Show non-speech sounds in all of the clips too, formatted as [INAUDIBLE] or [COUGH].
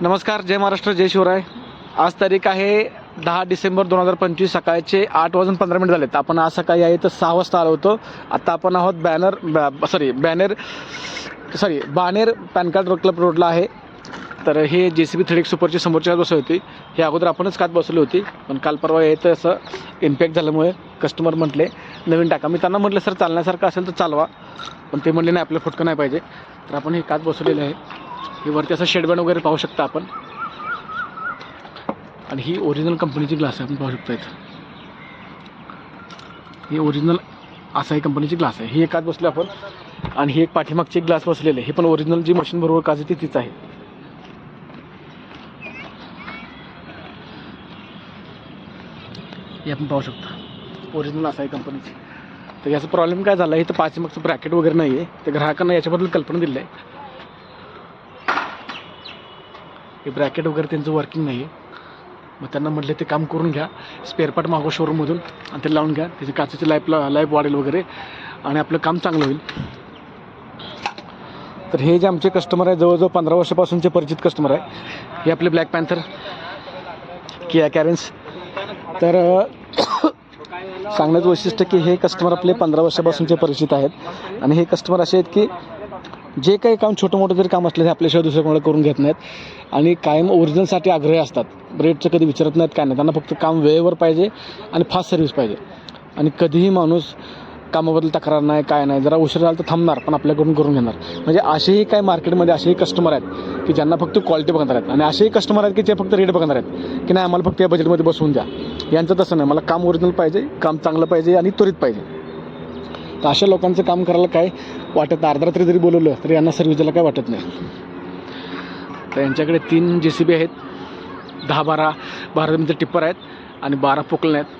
नमस्कार जय महाराष्ट्र जय शिवराय. आज तारीख आहे दहा डिसेंबर दोन हजार पंचवीस सकाळचे आठ वाजून पंधरा मिनिट झालेत. आपण आज सकाळी आहे तर सहा वाजता आलो होतो. आता आपण आहोत banner sorry banner sorry Baner pan card club रोडला आहे. तर हे जे सी बी थ्रेड सुपरची समोरची काच बसवली होती. हे अगोदर आपणच काच बसवली होती पण काल परवा यायचं असं इम्पॅक्ट झाल्यामुळे कस्टमर म्हटले नवीन टाका. मी त्यांना म्हटलं सर चालण्यासारखं असेल तर चालवा. पण ते म्हणले नाही आपलं फुटकं नाही पाहिजे. तर आपण हे काच बसवलेलं आहे. हे वरती असं शेडबॅन वगैरे पाहू शकता आपण. आणि ही ओरिजिनल कंपनीची ग्लास आहे आपण पाहू शकता इथं. ही ओरिजिनल असा ही कंपनीची ग्लास आहे. ही एकात बसले आपण. आणि ही एक पाठीमागची एक ग्लास बसलेली आहे. पण ओरिजिनल जी मशीन बरोबर काच आहे ती तीच आहे. हे आपण पाहू शकता. ओरिजिनल असा आहे कंपनीची तर याचा प्रॉब्लेम काय झाला? आहे तर पाठीमागचं ब्रॅकेट वगैरे नाही आहे तर ग्राहकांना याच्याबद्दल कल्पना दिली आहे. हे ब्रॅकेट वगैरे त्यांचं वर्किंग नाही आहे मग त्यांना म्हटलं ते काम करून घ्या. स्पेअर पार्ट मागवा शोरूममधून आणि ते लावून घ्या. त्याची काचेची लाईफला लाईफ वाढेल वगैरे आणि आपलं काम चांगलं होईल. तर हे जे आमचे कस्टमर आहे जवळजवळ पंधरा वर्षापासूनचे परिचित कस्टमर आहे हे आपले ब्लॅक पॅन्थर किया कॅरेन्स तर [COUGHS] सांगण्याचं वैशिष्ट्य की हे कस्टमर आपले पंधरा वर्षापासूनचे परिचित आहेत. आणि हे कस्टमर असे आहेत की जे काही काम छोटं मोठं जरी काम असलं ते आपल्याशिवाय दुसऱ्या कोणाला करून घेत नाहीत. आणि कायम ओरिजिनलसाठी आग्रही असतात. रेटचं कधी विचारत नाहीत काय नाही त्यांना फक्त काम वेळेवर पाहिजे आणि फास्ट सर्व्हिस पाहिजे. आणि कधीही माणूस कामाबद्दल तक्रार नाही काय नाही जरा उशीर झाला तर थांबणार पण आपल्याकडून करून घेणार. म्हणजे असेही काय मार्केटमध्ये असेही कस्टमर आहेत की ज्यांना फक्त क्वालिटी बघणार आहेत. आणि असेही कस्टमर आहेत की जे फक्त रेट बघणार आहेत. की नाही आम्हाला फक्त या बजेटमध्ये बसवून द्या. यांचं तसं नाही. मला काम ओरिजिनल पाहिजे काम चांगलं पाहिजे आणि त्वरित पाहिजे. तर अशा लोकांचं काम करायला काय वाटत नाही? अर्धा रात्री जरी बोलवलं तरी यांना सर्व्हिसला काय वाटत नाही? तर यांच्याकडे तीन जे सी बी आहेत. दहा बारा बारा मिनिटं टिप्पर आहेत आणि बारा पोकलन आहेत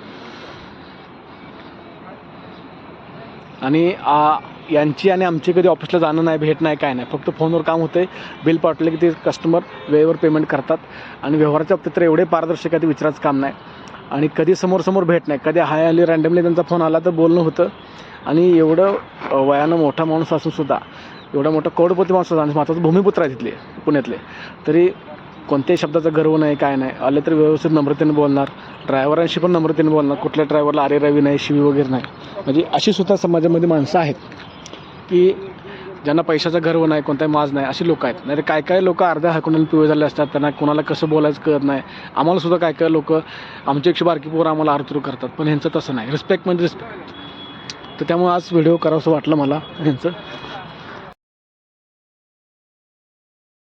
आणि यांची आणि आमची कधी ऑफिसला जाणं नाही भेट नाही काय नाही. फक्त फोनवर काम होतं बिल पाठवलं की ते कस्टमर वेळेवर पेमेंट करतात. आणि व्यवहाराच्या बाबतीत तर एवढे पारदर्शक आहे ते विचारायचं काम नाही. आणि कधी समोरसमोर भेट नाही. कधी हाय आली रँडमली त्यांचा फोन आला तर बोलणं होतं. आणि एवढं वयानं मोठा माणूस असून सुद्धा एवढा मोठा करोडपती माणूस होता आणि माझाच भूमिपुत्र आहे तिथले पुण्यातले तरी कोणत्याही शब्दाचा गर्व नाही काय नाही. आले तर व्यवस्थित नम्रतेने बोलणार. ड्रायव्हरांशी पण नम्रतेने बोलणार. कुठल्या ड्रायव्हरला अरे रवी नाही शिवी वगैरे नाही. म्हणजे अशी सुद्धा समाजामध्ये माणसं आहेत की ज्यांना पैशाचं गर्व नाही कोणताही माज नाही अशी लोक आहेत. नाही तर काय काय लोक अर्ध्या हाकून पिवळे झाले असतात त्यांना कोणाला कसं बोलायचं कळत नाही. आम्हाला सुद्धा काय काय लोक आमची एकशे बारकी पोरं आम्हाला आरतुरू करतात पण ह्यांचं तसं नाही. रिस्पेक्ट म्हणजे रिस्पेक्ट तर त्यामुळे आज व्हिडिओ करावंसं वाटलं मला ह्यांचं.